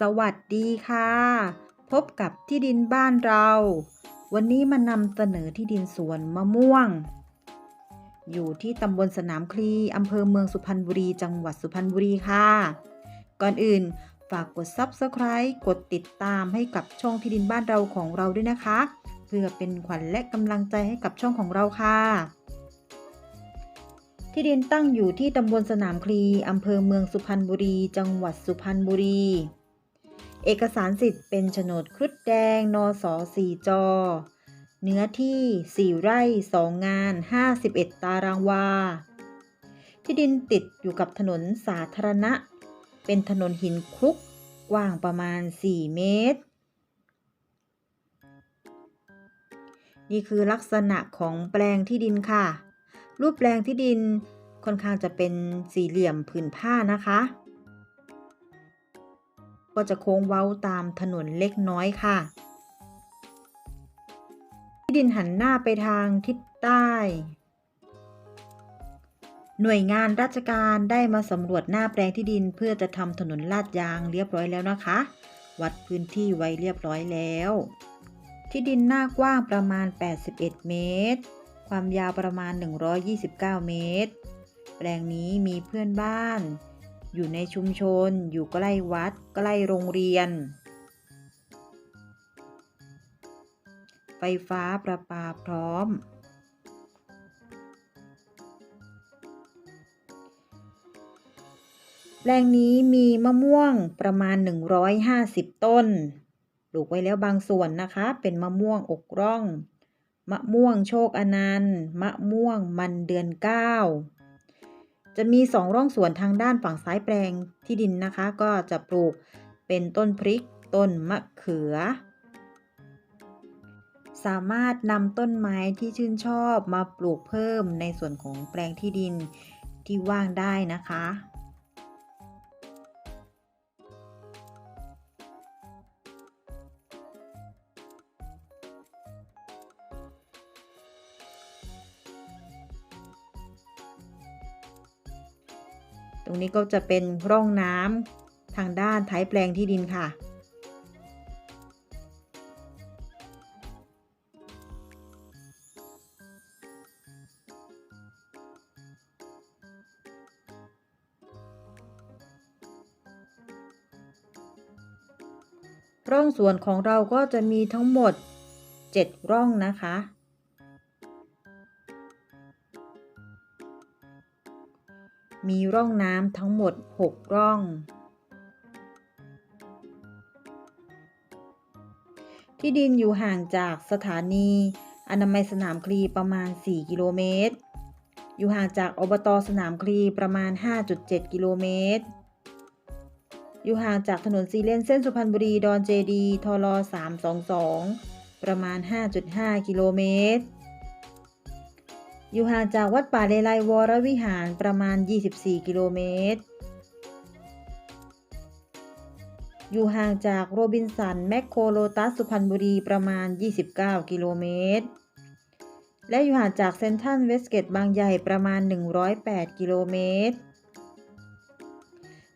สวัสดีค่ะ พบกับที่ดินบ้านเรา วันนี้มานำเสนอที่ดินสวนมะม่วง อยู่ที่ตำบลสนามคลีอำเภอเมืองสุพรรณบุรี จังหวัดสุพรรณบุรีค่ะ ก่อนอื่นฝากกด Subscribe กดติดตามให้กับช่องที่ดินบ้านเราของเราด้วยนะคะ เพื่อเป็นขวัญและกำลังใจให้กับช่องของเราค่ะ ที่ดินตั้งอยู่ที่ตำบลสนามคลีอำเภอเมืองสุพรรณบุรี จังหวัดสุพรรณบุรี เอกสารสิทธิ์เป็นโฉนดครุฑแดง นสสี่จอ เนื้อที่ 4 ไร่ 2 งาน 51 ตารางวา ที่ดินติดอยู่กับถนนสาธารณะ เป็นถนนหินคลุก กว้างประมาณ 4 เมตร นี่คือลักษณะของแปลงที่ดินค่ะ รูปแปลงที่ดินค่อนข้างจะเป็นสี่เหลี่ยมผืนผ้านะคะ ก็จะโค้งเว้าตามถนนเล็กน้อยค่ะ ที่ดินหันหน้าไปทางทิศใต้ หน่วยงานราชการได้มาสำรวจหน้าแปลงที่ดินเพื่อจะทำถนนลาดยางเรียบร้อยแล้วนะคะ วัดพื้นที่ไว้เรียบร้อยแล้ว ที่ดินหน้ากว้างประมาณ 81 เมตร ความยาวประมาณ 129 เมตร แปลงนี้มีเพื่อนบ้าน อยู่ในชุมชน อยู่ใกล้วัด ใกล้โรงเรียน ไฟฟ้าประปาพร้อมแปลงนี้มีมะม่วงประมาณ 150 ต้น ปลูกไว้แล้วบางส่วนนะคะ เป็นมะม่วงอกร่อง มะม่วงโชคอนันต์ มะม่วงมันเดือนเก้า จะมีสองร่องสวนทางด้านฝั่งซ้ายแปลงที่ดินนะคะ ก็จะปลูกเป็นต้นพริก ต้นมะเขือ สามารถนำต้นไม้ที่ชื่นชอบมาปลูกเพิ่มในส่วนของแปลงที่ดินที่ว่างได้นะคะ ตรงนี้ก็จะเป็นร่องน้ำทางด้านท้ายแปลงที่ดินค่ะ ร่องสวนของเราก็จะมีทั้งหมด 7 ร่องนะคะ มีร่องน้ำทั้งหมด 6 ร่อง ที่ดินอยู่ห่างจากสถานี อนามัยสนามคลีประมาณ 4 กิโลเมตร อยู่ห่างจากอบตสนามคลีประมาณ 5.7 กิโลเมตร อยู่ห่างจากถนนซีเลนเส้นสุพรรณบุรีดอนเจดีทล322 ประมาณ 5.5 กิโลเมตร อยู่ห่างจากวัดป่าเลไลวรวิหารประมาณ 24 กิโลเมตร อยู่ห่างจากโรบินสันแมคโครโลตัสสุพรรณบุรีประมาณ 29 กิโลเมตร และอยู่ห่างจากเซนทัลเวสเกตบางใหญ่ประมาณ 108 กิโลเมตร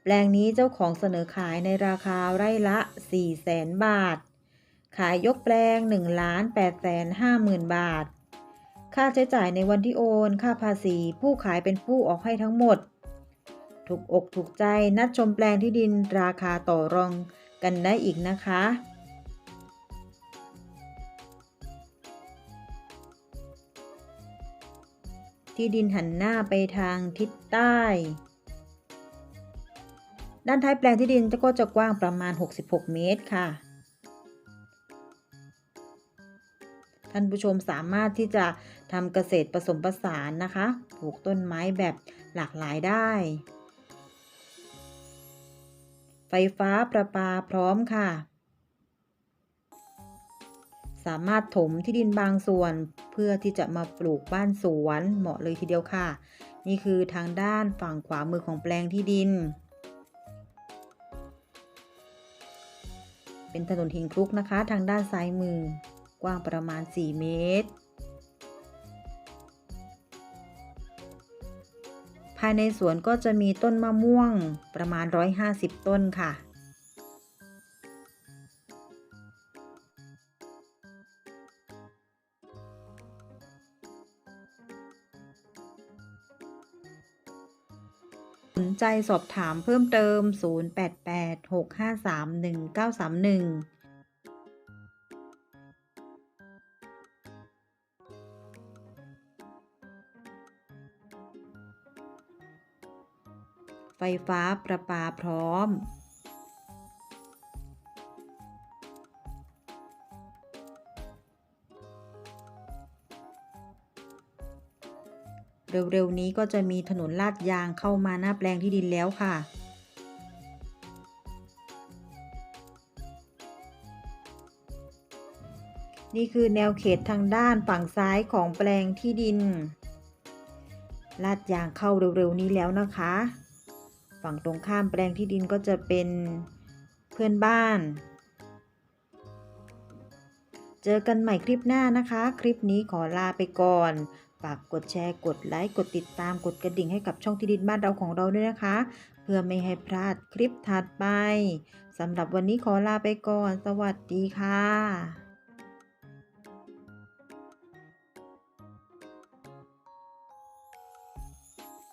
แปลงนี้เจ้าของเสนอขายในราคาไร่ละ 400,000 บาท ขายยกแปลง 1 8 5 0 0 0 0 บาท ค่าใช้จ่ายในวันที่โอน ค่าภาษี ผู้ขายเป็นผู้ออกให้ทั้งหมด ถูกอกถูกใจนัดชมแปลงที่ดินราคาต่อรองกันได้อีกนะคะ ที่ดินหันหน้าไปทางทิศใต้ ด้านท้ายแปลงที่ดินก็จะกว้างประมาณ 66 เมตรค่ะ ท่านผู้ชมสามารถที่จะทำเกษตรผสมผสานนะคะปลูกต้นไม้แบบหลากหลายได้ ไฟฟ้าประปาพร้อมค่ะ สามารถถมที่ดินบางส่วนเพื่อที่จะมาปลูกบ้านสวนเหมาะเลยทีเดียวค่ะ นี่คือทางด้านฝั่งขวามือของแปลงที่ดินเป็นถนนหินคลุกนะคะ ทางด้านซ้ายมือ กว้างประมาณ 4 เมตร ภายในสวนก็จะมีต้นมะม่วงประมาณ 150 ต้นค่ะสนใจสอบถามเพิ่มเติม 0886531931 ไฟฟ้าประปาพร้อม เร็วๆนี้ก็จะมีถนนลาดยางเข้ามาหน้าแปลงที่ดินแล้วค่ะนี่คือแนวเขตทางด้านฝั่งซ้ายของแปลงที่ดิน ลาดยางเข้าเร็ว ๆ นี้แล้วนะคะ ฝั่งตรงข้ามแปลงที่ดินก็จะเป็นเพื่อนบ้าน เจอกันใหม่คลิปหน้านะคะ คลิปนี้ขอลาไปก่อน ฝากกดแชร์กดไลค์กดติดตามกดกระดิ่งให้กับช่องที่ดินบ้านเราของเราด้วยนะคะ เพื่อไม่ให้พลาดคลิปถัดไปสำหรับวันนี้ขอลาไปก่อน สวัสดีค่ะ